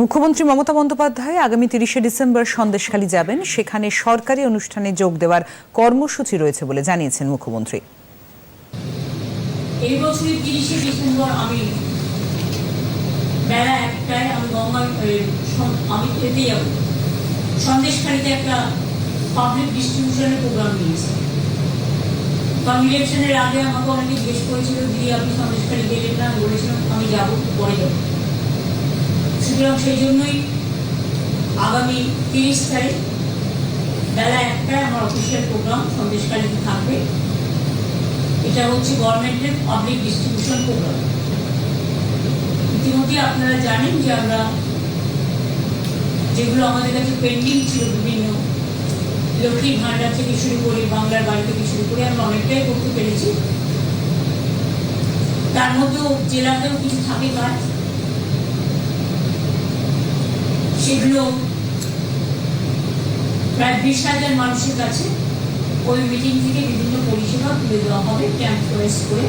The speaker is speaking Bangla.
মুখ্যমন্ত্রী মমতা বন্দ্যোপাধ্যায় আগামী তিরিশে ডিসেম্বর সন্দেশখালী যাবেন। সেখানে সরকারি অনুষ্ঠানে যোগ দেওয়ার কর্মসূচি রয়েছে বলে জানিয়েছেন মুখ্যমন্ত্রী। এই তিরিশে ডিসেম্বর আমি বেলা একটায় আমি গঙ্গা আমি এতে যাব। সন্দেশখালিতে একটা পাবলিক ডিস্ট্রিবিউশনের প্রোগ্রাম নিয়েছি আমি ইলেকশনের আগে আমাকে অনেকে জিজ্ঞেস করেছিল দিদি আপনি সন্দেশখালি গেলেন না, বলেছিলাম আমি পরে যাব। সুতরাং সেই জন্যই আগামী তিরিশ তারিখ বেলা একটায় আমার অফিসিয়াল প্রোগ্রাম সন্দেশখালিতে থাকবে। এটা হচ্ছে গভর্নমেন্টের পাবলিক ডিস্ট্রিবিউশন প্রোগ্রাম ইতিমধ্যে আপনারা জানেন যে আমরা যেগুলো আমাদের কাছে পেন্ডিং ছিল বিভিন্ন লক্ষ্মীর ভাণ্ডার থেকে শুরু করে বাংলার বাড়ি থেকে শুরু করে আমরা অনেকটাই করতে পেরেছি। তার মধ্যেও জেলাতেও কিছু থাকে কাজ। সেগুলো প্রায় বিশ হাজার মানুষের কাছে ওই মিটিং থেকে বিভিন্ন পরিষেবা তুলে দেওয়া হবে ক্যাম্প করে।